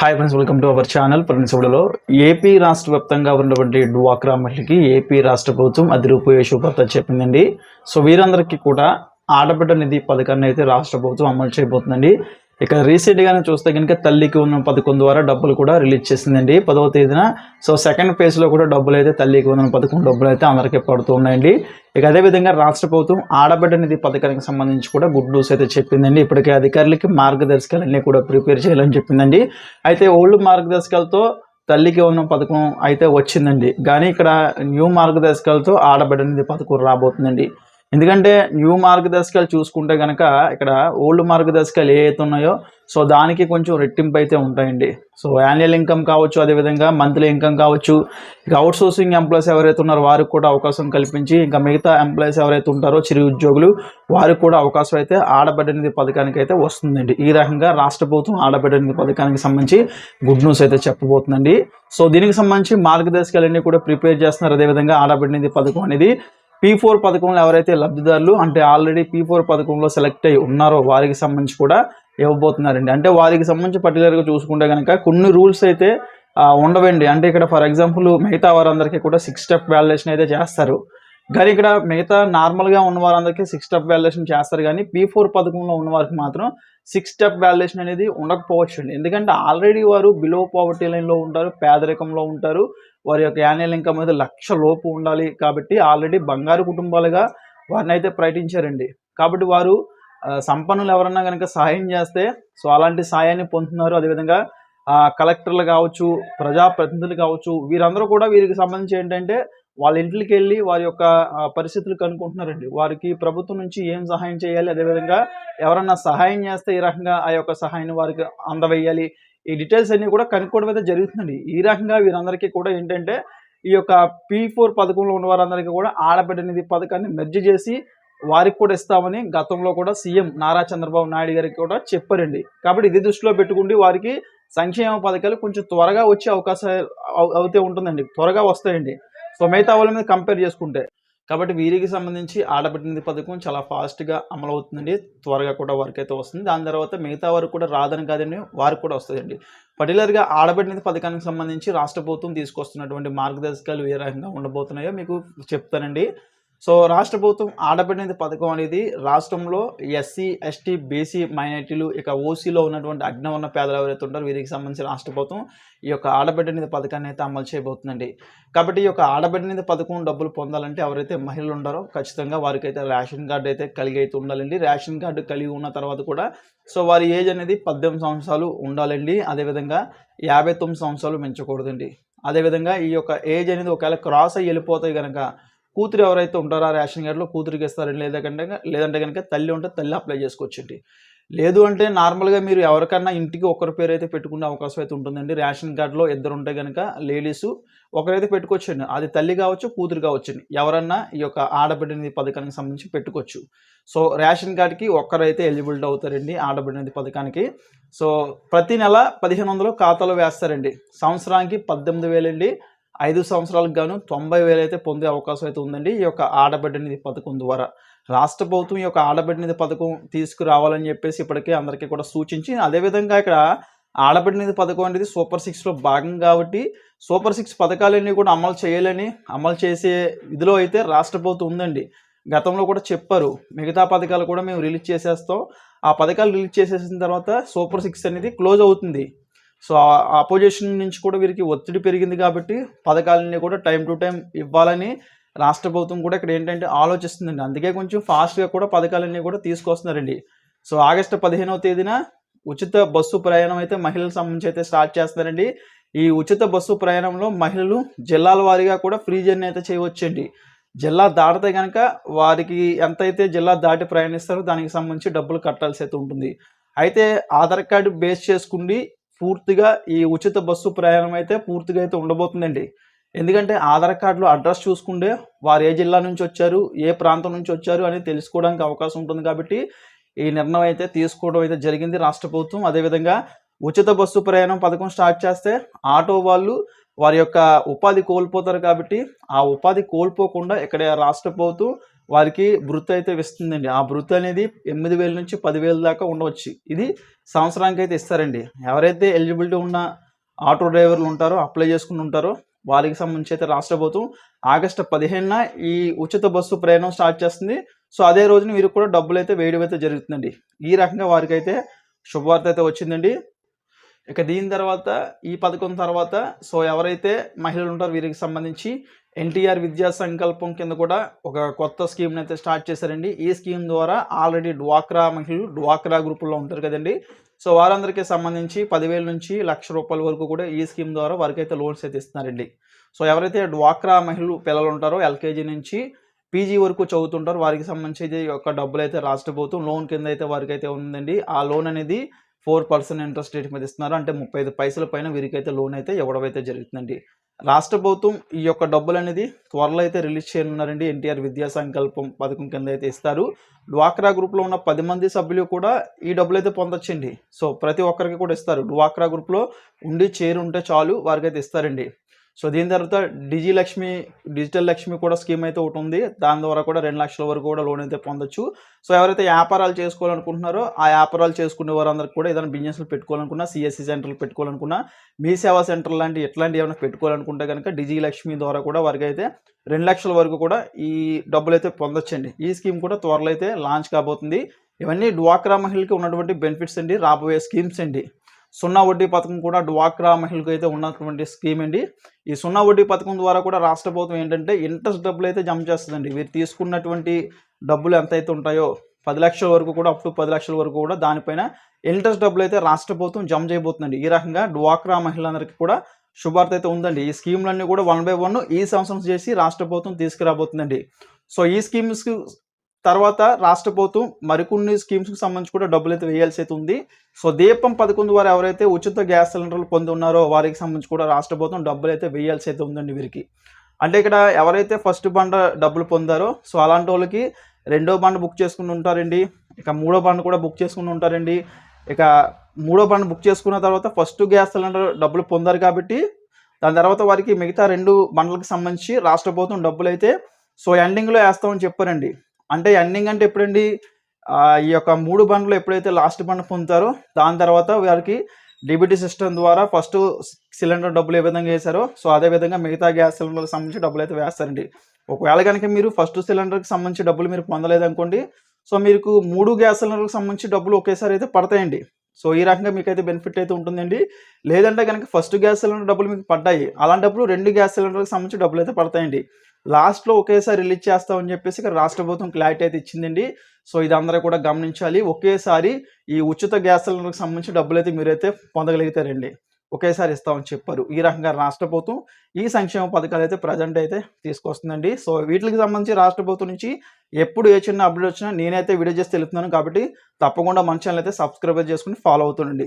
Hi friends welcome to our channel friends ఇప్పుడులో AP రాష్ట్ర వ్యాప్తంగా ఉన్నటువంటి డ్వాక్రా మహిళకి ఏపీ రాష్ట్ర ప్రభుత్వం అది రూపాయి శుభార్త చెప్పిందండి. సో వీరందరికీ కూడా ఆడబిడ్డ నిధి పథకాన్ని అయితే రాష్ట్ర ప్రభుత్వం అమలు చేయబోతుందండి. ఇక రీసెంట్ గానే చూస్తే కనుక తల్లికి ఉన్న పథకం ద్వారా డబ్బులు కూడా రిలీజ్ చేసిందండి. పదవ తేదీన. సో సెకండ్ ఫేజ్లో కూడా డబ్బులు అయితే తల్లికి ఉన్న పథకం డబ్బులు అయితే అందరికీ పడుతూ ఉన్నాయండి ఇక అదేవిధంగా రాష్ట్ర ప్రభుత్వం ఆడబిడ్డ నిధి పథకానికి సంబంధించి కూడా గుడ్ న్యూస్ అయితే చెప్పిందండి. ఇప్పటికే అధికారులకి మార్గదర్శకాలన్నీ కూడా ప్రిపేర్ చేయాలని చెప్పిందండి. అయితే ఓల్డ్ మార్గదర్శకాలతో తల్లికి ఉన్న పథకం అయితే వచ్చిందండి. కానీ ఇక్కడ న్యూ మార్గదర్శకాలతో ఆడబిడ్డ నిధి పథకం రాబోతుందండి. ఎందుకంటే న్యూ మార్గదర్శకాలు చూసుకుంటే కనుక ఇక్కడ ఓల్డ్ మార్గదర్శకాలు ఏ అయితే ఉన్నాయో సో దానికి కొంచెం రెట్టింపు అయితే ఉంటాయండి. సో యాన్యువల్ ఇన్కమ్ కావచ్చు అదేవిధంగా మంత్లీ ఇన్కమ్ కావచ్చు ఇక అవుట్ సోర్సింగ్ ఎంప్లాయీస్ ఎవరైతే ఉన్నారో వారికి కూడా అవకాశం కల్పించి ఇంకా మిగతా ఎంప్లాయీస్ ఎవరైతే ఉంటారో చిరు ఉద్యోగులు వారికి కూడా అవకాశం అయితే ఆడబిడ్డనిధి పథకానికి అయితే వస్తుందండి. ఈ రకంగా రాష్ట్ర ప్రభుత్వం ఆడబిడ్డనిధి పథకానికి సంబంధించి గుడ్ న్యూస్ అయితే చెప్పబోతుందండి. సో దీనికి సంబంధించి మార్గదర్శకాలన్నీ కూడా ప్రిపేర్ చేస్తున్నారు. అదేవిధంగా ఆడబిడ్డ పథకం అనేది పీ ఫోర్ పథకంలో ఎవరైతే లబ్ధిదారులు అంటే ఆల్రెడీ పీ ఫోర్ పథకంలో సెలెక్ట్ అయి ఉన్నారో వారికి సంబంధించి కూడా ఇవ్వబోతున్నారండి. అంటే వారికి సంబంధించి పర్టికులర్గా చూసుకుంటే కనుక కొన్ని రూల్స్ అయితే ఉండవండి. అంటే ఇక్కడ ఫర్ ఎగ్జాంపుల్ మిగతా వారందరికీ కూడా సిక్స్ స్టెప్ వ్యాలిడేషన్ అయితే చేస్తారు. కానీ ఇక్కడ మిగతా నార్మల్గా ఉన్న వారందరికీ సిక్స్ స్టెప్ వాల్యుయేషన్ చేస్తారు కానీ పీ ఫోర్ పథకంలో ఉన్న వారికి మాత్రం సిక్స్ స్టెప్ వాల్యుయేషన్ అనేది ఉండకపోవచ్చు అండి ఎందుకంటే ఆల్రెడీ వారు బిలో పావర్టీ లైన్లో ఉంటారు పేదరికంలో ఉంటారు వారి యొక్క యాన్యువల్ ఇన్కమ్ అనేది లక్ష లోపు ఉండాలి కాబట్టి ఆల్రెడీ బంగారు కుటుంబాలుగా వారిని అయితే ప్రకటించారండి. కాబట్టి వారు సంపన్నులు ఎవరన్నా కనుక సహాయం చేస్తే సో అలాంటి సాయాన్ని పొందుతున్నారు. అదేవిధంగా కలెక్టర్లు కావచ్చు ప్రజాప్రతినిధులు కావచ్చు వీరందరూ కూడా వీరికి సంబంధించి ఏంటంటే వాళ్ళ ఇంట్లోకి వెళ్ళి వారి యొక్క పరిస్థితులు కనుక్కుంటున్నారండి. వారికి ప్రభుత్వం నుంచి ఏం సహాయం చేయాలి అదేవిధంగా ఎవరన్నా సహాయం చేస్తే ఈ రకంగా ఆ యొక్క సహాయాన్ని వారికి అందవేయాలి. ఈ డీటెయిల్స్ అన్నీ కూడా కనుక్కోవడం అయితే జరుగుతుందండి. ఈ రకంగా వీరందరికీ కూడా ఏంటంటే ఈ యొక్క పీ ఫోర్ పథకంలో ఉన్న వారందరికీ కూడా ఆడబిడ్డ నిధి పథకాన్ని మెర్జ్ చేసి వారికి కూడా ఇస్తామని గతంలో కూడా సీఎం నారా చంద్రబాబు నాయుడు గారికి కూడా చెప్పారండి. కాబట్టి ఇది దృష్టిలో పెట్టుకుండి వారికి సంక్షేమ పథకాలు కొంచెం త్వరగా వచ్చే అవకాశాలు అవు- అవుతే ఉంటుందండి. త్వరగా వస్తాయండి. సో మిగతా వాళ్ళ మీద కంపేర్ చేసుకుంటే. కాబట్టి వీరికి సంబంధించి ఆడబిడ్డ పథకం చాలా ఫాస్ట్గా అమలు అవుతుందండి త్వరగా కూడా వర్క్ అయితే వస్తుంది. దాని తర్వాత మిగతా వరకు కూడా రాదని కాదండి వారికి కూడా వస్తుందండి పర్టికులర్గా ఆడబిడ్డ పథకానికి సంబంధించి రాష్ట్ర ప్రభుత్వం తీసుకొస్తున్నటువంటి మార్గదర్శకాలు ఏ రకంగా ఉండబోతున్నాయో మీకు చెప్తానండి. సో రాష్ట్ర ప్రభుత్వం ఆడబిడ్డ పథకం అనేది రాష్ట్రంలో ఎస్సీ ఎస్టీ బీసీ మైనార్టీలు ఇక ఓసీలో ఉన్నటువంటి అగ్నవర్ణ పేదలు ఎవరైతే ఉంటారో వీరికి సంబంధించి రాష్ట్ర ప్రభుత్వం ఈ యొక్క ఆడబిడ్డ నిధి పథకాన్ని అయితే అమలు చేయబోతుందండి. కాబట్టి ఈ యొక్క ఆడబిడ్డ నిధి పథకం డబ్బులు పొందాలంటే ఎవరైతే మహిళలు ఉండారో ఖచ్చితంగా వారికి అయితే రేషన్ కార్డు అయితే కలిగి అయితే ఉండాలండి. రేషన్ కార్డు కలిగి ఉన్న తర్వాత కూడా సో వారి ఏజ్ అనేది పద్దెనిమిది సంవత్సరాలు ఉండాలండి. అదేవిధంగా యాభై తొమ్మిది సంవత్సరాలు మించకూడదండి అదేవిధంగా ఈ యొక్క ఏజ్ అనేది ఒకవేళ క్రాస్ అయ్యి వెళ్ళిపోతాయి కనుక కూతురు ఎవరైతే ఉంటారో ఆ రేషన్ కార్డులో కూతురికి ఇస్తారని లేదంటే లేదంటే కనుక తల్లి ఉంటే తల్లి అప్లై చేసుకోవచ్చండి. లేదు అంటే నార్మల్గా మీరు ఎవరికన్నా ఇంటికి ఒకరి పేరు అయితే పెట్టుకునే అవకాశం అయితే ఉంటుందండి. రేషన్ కార్డులో ఇద్దరు ఉంటే కనుక లేడీస్ ఒకరైతే పెట్టుకోవచ్చండి. అది తల్లి కావచ్చు కూతురు కావచ్చండి. ఎవరన్నా ఈ యొక్క ఆడబిడ్డనిధి పథకానికి సంబంధించి పెట్టుకోవచ్చు. సో రేషన్ కార్డుకి ఒక్కరైతే ఎలిజిబిలిటీ అవుతారండి ఆడబిడ్డనిధి పథకానికి. సో ప్రతి నెల పదిహేను వందలు ఖాతాలో వేస్తారండి. సంవత్సరానికి పద్దెనిమిది వేలండి. ఐదు సంవత్సరాలకు గాను తొంభై వేలు అయితే పొందే అవకాశం అయితే ఉందండి. ఈ యొక్క ఆడబిడ్డ నిధి పథకం ద్వారా. రాష్ట్ర ప్రభుత్వం ఈ యొక్క ఆడబిడ్డ నిధి పథకం తీసుకురావాలని చెప్పేసి ఇప్పటికే అందరికీ కూడా సూచించి అదేవిధంగా ఇక్కడ ఆడబిడ్డ నిధి పథకం అనేది సూపర్ సిక్స్లో భాగం కాబట్టి సూపర్ సిక్స్ పథకాలన్నీ కూడా అమలు చేయాలని అమలు చేసే ఇదిలో అయితే రాష్ట్ర ప్రభుత్వం ఉందండి. గతంలో కూడా చెప్పారు. మిగతా పథకాలు కూడా మేము రిలీజ్ చేసేస్తాం. ఆ పథకాలు రిలీజ్ చేసేసిన తర్వాత సూపర్ సిక్స్ అనేది క్లోజ్ అవుతుంది. సో ఆపోజిషన్ నుంచి కూడా వీరికి ఒత్తిడి పెరిగింది కాబట్టి పథకాలన్నీ కూడా టైం టు టైం ఇవ్వాలని రాష్ట్ర ప్రభుత్వం కూడా ఇక్కడ ఏంటంటే ఆలోచిస్తుందండి. అందుకే కొంచెం ఫాస్ట్గా కూడా పథకాలన్నీ కూడా తీసుకొస్తున్నారండి. సో ఆగస్టు పదిహేనవ తేదీన ఉచిత బస్సు ప్రయాణం అయితే మహిళల సంబంధించి అయితే స్టార్ట్ చేస్తున్నారండి. ఈ ఉచిత బస్సు ప్రయాణంలో మహిళలు జిల్లాల వారీగా కూడా ఫ్రీ జర్నీ అయితే చేయవచ్చండి. జిల్లా దాటితే కనుక వారికి ఎంతైతే జిల్లా దాటి ప్రయాణిస్తారో దానికి సంబంధించి డబ్బులు కట్టాల్సి అయితే ఉంటుంది. అయితే ఆధార్ కార్డు బేస్ చేసుకుండి పూర్తిగా ఈ ఉచిత బస్సు ప్రయాణం అయితే పూర్తిగా అయితే ఉండబోతుందండి. ఎందుకంటే ఆధార్ కార్డులో అడ్రస్ చూసుకుంటే వారు ఏ జిల్లా నుంచి వచ్చారు ఏ ప్రాంతం నుంచి వచ్చారు అని తెలుసుకోవడానికి అవకాశం ఉంటుంది కాబట్టి ఈ నిర్ణయం అయితే తీసుకోవడం అయితే జరిగింది రాష్ట్ర ప్రభుత్వం. అదేవిధంగా ఉచిత బస్సు ప్రయాణం పథకం స్టార్ట్ చేస్తే ఆటో వాళ్ళు వారి యొక్క ఉపాధి కోల్పోతారు కాబట్టి ఆ ఉపాధి కోల్పోకుండా ఇక్కడ రాష్ట్ర ప్రభుత్వం వారికి వృత్తి అయితే ఇస్తుందండి ఆ వృత్తి అనేది ఎనిమిది వేల నుంచి పదివేల దాకా ఉండవచ్చు. ఇది సంవత్సరానికి అయితే ఇస్తారండి. ఎవరైతే ఎలిజిబిలిటీ ఉన్న ఆటో డ్రైవర్లు ఉంటారో అప్లై చేసుకుని ఉంటారో వారికి సంబంధించి అయితే రాష్ట్ర ప్రభుత్వం ఆగస్టు పదిహేనున ఈ ఉచిత బస్సు ప్రయాణం స్టార్ట్ చేస్తుంది. సో అదే రోజున వీరికి కూడా డబ్బులు అయితే వేయడం అయితే జరుగుతుందండి. ఈ రకంగా వారికి అయితే శుభవార్త అయితే వచ్చిందండి. ఇక దీని తర్వాత ఈ పథకం తర్వాత సో ఎవరైతే మహిళలు ఉంటారో వీరికి సంబంధించి ఎన్టీఆర్ విద్యా సంకల్పం కింద కూడా ఒక కొత్త స్కీమ్ని అయితే స్టార్ట్ చేశారండి. ఈ స్కీమ్ ద్వారా ఆల్రెడీ డ్వాక్రా మహిళలు డ్వాక్రా గ్రూపుల్లో ఉంటారు కదండి. సో వారందరికీ సంబంధించి పదివేల నుంచి లక్ష రూపాయల వరకు కూడా ఈ స్కీమ్ ద్వారా వారికి అయితే లోన్స్ అయితే ఇస్తున్నారండి. సో ఎవరైతే డ్వాక్రా మహిళలు పిల్లలు ఉంటారో ఎల్కేజీ నుంచి పీజీ వరకు చదువుతుంటారు. వారికి సంబంధించి యొక్క డబ్బులు అయితే రాష్ట్ర ప్రభుత్వం లోన్ కింద అయితే వారికి అయితే ఉందండి. ఆ లోన్ అనేది ఫోర్ పర్సెంట్ ఇంట్రెస్ట్ రేట్ మీద ఇస్తున్నారు. అంటే ముప్పై ఐదు పైసల పైన వీరికైతే లోన్ అయితే ఇవ్వడం అయితే జరుగుతుందండి. రాష్ట్ర ప్రభుత్వం ఈ యొక్క డబ్బులు అనేది త్వరలో అయితే రిలీజ్ చేయనున్నారండి. ఎన్టీఆర్ విద్యా సంకల్పం పథకం కింద అయితే ఇస్తారు. డ్వాక్రా గ్రూప్లో ఉన్న పది మంది సభ్యులు కూడా ఈ డబ్బులు అయితే పొందొచ్చండి. సో ప్రతి ఒక్కరికి కూడా ఇస్తారు. డ్వాక్రా గ్రూప్లో ఉండి చేరు ఉంటే చాలు వారికి అయితే ఇస్తారండి. సో దీని తర్వాత డిజి లక్ష్మి డిజిటల్ లక్ష్మి కూడా స్కీమ్ అయితే ఒకటి ఉంది. దాని ద్వారా కూడా రెండు లక్షల వరకు కూడా లోన్ అయితే పొందొచ్చు. సో ఎవరైతే వ్యాపారాలు చేసుకోవాలనుకుంటున్నారో ఆ వ్యాపారాలు చేసుకునే వారందరికీ కూడా ఏదైనా బిజినెస్లు పెట్టుకోవాలనుకున్నా సిఎస్సి సెంటర్లు పెట్టుకోవాలనుకున్నా మీ సేవా సెంటర్ లాంటి ఎట్లాంటి ఏమైనా పెట్టుకోవాలనుకుంటే కనుక డిజి లక్ష్మి ద్వారా కూడా వారికి అయితే రెండు లక్షల వరకు కూడా ఈ డబ్బులు అయితే పొందొచ్చండి. ఈ స్కీమ్ కూడా త్వరలో అయితే లాంచ్ కాబోతుంది. ఇవన్నీ డ్వాక్రా మహిళకి ఉన్నటువంటి బెనిఫిట్స్ అండి రాబోయే స్కీమ్స్ అండి. సున్నా వడ్డీ పథకం కూడా డ్వాక్రా మహిళకు అయితే ఉన్నటువంటి స్కీమ్ అండి. ఈ సున్నా వడ్డీ పథకం ద్వారా కూడా రాష్ట్ర ప్రభుత్వం ఏంటంటే ఇంట్రెస్ట్ డబ్బులు అయితే జమ చేస్తుందండి. వీరు తీసుకున్నటువంటి డబ్బులు ఎంతైతే ఉంటాయో పది లక్షల వరకు కూడా అప్ టు పది లక్షల వరకు కూడా దానిపైన ఇంట్రెస్ట్ డబ్బులు అయితే రాష్ట్ర ప్రభుత్వం జమ చేయబోతుందండి. ఈ రకంగా డ్వాక్రా మహిళలందరికీ కూడా శుభార్త అయితే ఉందండి. ఈ స్కీమ్లన్నీ కూడా వన్ బై వన్ ఈ సంవత్సరం చేసి రాష్ట్ర ప్రభుత్వం తీసుకురాబోతుందండి. సో ఈ స్కీమ్స్కి తర్వాత రాష్ట్ర ప్రభుత్వం మరికొన్ని స్కీమ్స్కి సంబంధించి కూడా డబ్బులు అయితే వేయాల్సి అయితే ఉంది. సో దీపం పథకం ద్వారా ఎవరైతే ఉచిత గ్యాస్ సిలిండర్లు పొంది ఉన్నారో వారికి సంబంధించి కూడా రాష్ట్ర ప్రభుత్వం డబ్బులు అయితే వేయాల్సి అయితే ఉందండి వీరికి. అంటే ఇక్కడ ఎవరైతే ఫస్ట్ బండ డబ్బులు పొందారో సో అలాంటి వాళ్ళకి రెండో బండ బుక్ చేసుకుని ఉంటారండి. ఇక మూడో బండ కూడా బుక్ చేసుకుని ఉంటారండి. ఇక మూడో బండ బుక్ చేసుకున్న తర్వాత ఫస్ట్ గ్యాస్ సిలిండర్ డబ్బులు పొందారు కాబట్టి దాని తర్వాత వారికి మిగతా రెండు బండ్లకు సంబంధించి రాష్ట్ర ప్రభుత్వం డబ్బులు అయితే సో ఎండింగ్లో వేస్తామని చెప్పారండి. అంటే ఎండింగ్ అంటే ఎప్పుడండి? ఈ యొక్క మూడు బండ్లు ఎప్పుడైతే లాస్ట్ బండ్ పొందుతారో దాని తర్వాత వారికి డిబిటీ సిస్టమ్ ద్వారా ఫస్ట్ సిలిండర్ డబ్బులు ఏ విధంగా వేశారో సో అదే విధంగా మిగతా గ్యాస్ సిలిండర్కి సంబంధించి డబ్బులు అయితే వేస్తారండి. ఒకవేళ కనుక మీరు ఫస్ట్ సిలిండర్కి సంబంధించి డబ్బులు మీరు పొందలేదనుకోండి సో మీకు మూడు గ్యాస్ సిలిండర్కి సంబంధించి డబ్బులు ఒకేసారి అయితే పడతాయండి. సో ఈ రకంగా మీకైతే బెనిఫిట్ అయితే ఉంటుందండి. లేదంటే కనుక ఫస్ట్ గ్యాస్ సిలిండర్ డబ్బులు మీకు పడ్డాయి అలాంటప్పుడు రెండు గ్యాస్ సిలిండర్కి సంబంధించి డబ్బులు అయితే పడతాయండి. లాస్ట్లో ఒకేసారి రిలీజ్ చేస్తామని చెప్పేసి ఇక్కడ రాష్ట్ర ప్రభుత్వం క్లారిటీ అయితే ఇచ్చిందండి. సో ఇది అందరూ కూడా గమనించాలి. ఒకేసారి ఈ ఉచిత గ్యాస్ సిలిండర్కి సంబంధించి డబ్బులు అయితే మీరైతే పొందగలుగుతారండి. ఒకేసారి ఇస్తామని చెప్పారు. ఈ రకంగా రాష్ట్ర ప్రభుత్వం ఈ సంక్షేమ పథకాలు అయితే ప్రజెంట్ అయితే తీసుకొస్తుందండి. సో వీటికి సంబంధించి రాష్ట్ర ప్రభుత్వం నుంచి ఎప్పుడు ఏ చిన్న అప్డేట్ వచ్చినా నేనైతే వీడియో చేసి తెలుపుతున్నాను కాబట్టి తప్పకుండా మన ఛానల్ అయితే సబ్స్క్రైబ్ చేసుకుని ఫాలో అవుతుండండి.